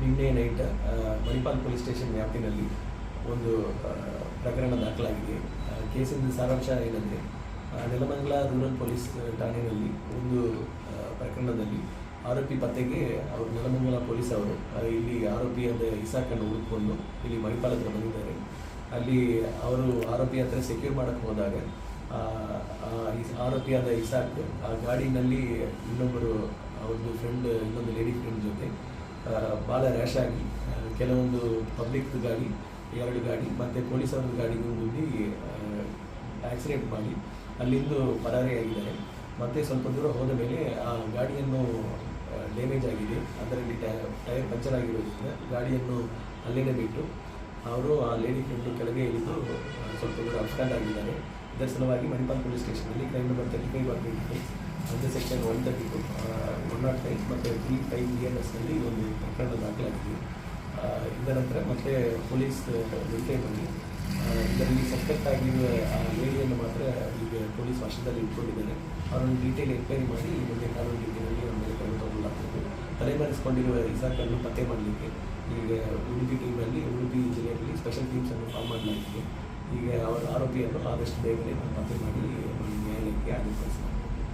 ನಿನ್ನೆ night Manipal police station ವ್ಯಾಪ್ತಿನಲ್ಲಿ ಒಂದು ಪ್ರಕರಣ ದಾಖಲಾಗಿದೆ. ಕೇಸಿನ ಸಾರಾಂಶ ಏನಂದರೆ ನೆಲಮಂಗಲ ರೂರಲ್ ಪೊಲೀಸ್ ಠಾಣೆಯಲ್ಲಿ ಒಂದು ಪ್ರಕರಣದಲ್ಲಿ ಆರೋಪಿ ಪತ್ತೆಗೆ ಅವರು ನೆಲಮಂಗಲ ಪೊಲೀಸ್ ಅವರು ಇಲ್ಲಿ ಆರೋಪಿಯಾದ ಇಸಾಕನ್ನು ಹುಡುಕೊಂಡು ಇಲ್ಲಿ ಮಣಿಪಾಲ್ ಹತ್ರ ಬಂದಿದ್ದಾರೆ. ಅಲ್ಲಿ ಅವರು ಆರೋಪಿ ಹತ್ರ ಸೆಕ್ಯೂರ್ ಮಾಡಕ್ಕೆ ಹೋದಾಗ ಆರೋಪಿಯಾದ ಇಸಾಕ್ ಆ ಗಾಡಿನಲ್ಲಿ ಇನ್ನೊಬ್ಬರು ಅವ್ರದ್ದು ಫ್ರೆಂಡ್ ಇನ್ನೊಂದು ಲೇಡಿ ಫ್ರೆಂಡ್ ಜೊತೆ ಭಾಳ ರ್ಯಾಶ್ ಆಗಿ ಕೆಲವೊಂದು ಪಬ್ಲಿಕ್ ಗಾಡಿ ಎರಡು ಗಾಡಿ ಮತ್ತು ಪೊಲೀಸರ ಗಾಡಿಗೂ ಆಕ್ಸಿಡೆಂಟ್ ಮಾಡಿ, ಅಲ್ಲಿಂದ ಪರಾರಿಯಾಗಿದ್ದಾರೆ ಮತ್ತೆ ಸ್ವಲ್ಪ ದೂರ ಹೋದ ಮೇಲೆ, ಆ, ಗಾಡಿಯನ್ನು ಡ್ಯಾಮೇಜ್ ಆಗಿದೆ. ಅದರಲ್ಲಿ ಟೈರ್ ಪಂಚರ್ ಆಗಿರೋದ್ರಿಂದ ಗಾಡಿಯನ್ನು ಅಲ್ಲಿಂದ ಬಿಟ್ಟು, ಅವರು ಆ ಲೇಡಿ ಫ್ರೆಂಡು ಕೆಳಗೆ ಇಳಿದು ಸ್ವಲ್ಪ ದೂರ ಅಪ್ಸ್ಟ್ಯಾಂಡ್ ಆಗಿದ್ದಾರೆ. ಇದರ ಸಲುವಾಗಿ ಮಣಿಪಾಲ್ ಪೊಲೀಸ್ ಸ್ಟೇಷನಲ್ಲಿ ಕ್ರೈಮ್ ನಂಬರ್ ತರ್ಟಿ ಫೈವ್ ಅಂದರೆ section one thirty two one not five ಮತ್ತು ತ್ರೀ ಫೈವ್ ಬಿ ಎನ್ ಎಸ್ನಲ್ಲಿ ಒಂದು ಪ್ರಕರಣ ದಾಖಲಾಗಿದೆ. ಇದರ ನಂತರ ಮತ್ತೆ ಪೊಲೀಸ್ ಮಾಡಿ ಆ, ಇದರಲ್ಲಿ ಸಸ್ಪೆಕ್ಟ್ ಆಗಿರುವ ಆ ಲೇಡಿಯನ್ನು ಮಾತ್ರ ಈಗ ಪೊಲೀಸ್ ವಶದಲ್ಲಿ ಇಟ್ಕೊಂಡಿದ್ದಾರೆ. ಅವರನ್ನು ಡೀಟೇಲ್ ಎನ್ಕ್ವೈರಿ ಮಾಡಿ ಈ ಮುಂದೆ ಕಾನೂನು ರೀತಿಯಲ್ಲಿ ನಮ್ಮ ಮೇಲೆ ಕ್ರಮ ತಗೊಳ್ಳಲಾಗ್ತದೆ. ತಲೆಮರೆಸಿಕೊಂಡಿರುವ ಇಸಾಕನ್ನು ಪತ್ತೆ ಮಾಡಲಿಕ್ಕೆ ಈಗ ಉಡುಪಿ ಟೀಮಲ್ಲಿ ಉಡುಪಿ ಜಿಲ್ಲೆಯಲ್ಲಿ ಸ್ಪೆಷಲ್ ಟೀಮ್ಸನ್ನು ಫಾರ್ಮ್ ಮಾಡಲಾಗಿದೆ. ಈಗ ಅವರ ಆರೋಪಿಯನ್ನು ಆದಷ್ಟು ಬೇಗನೆ ಪತ್ತೆ ಮಾಡಿ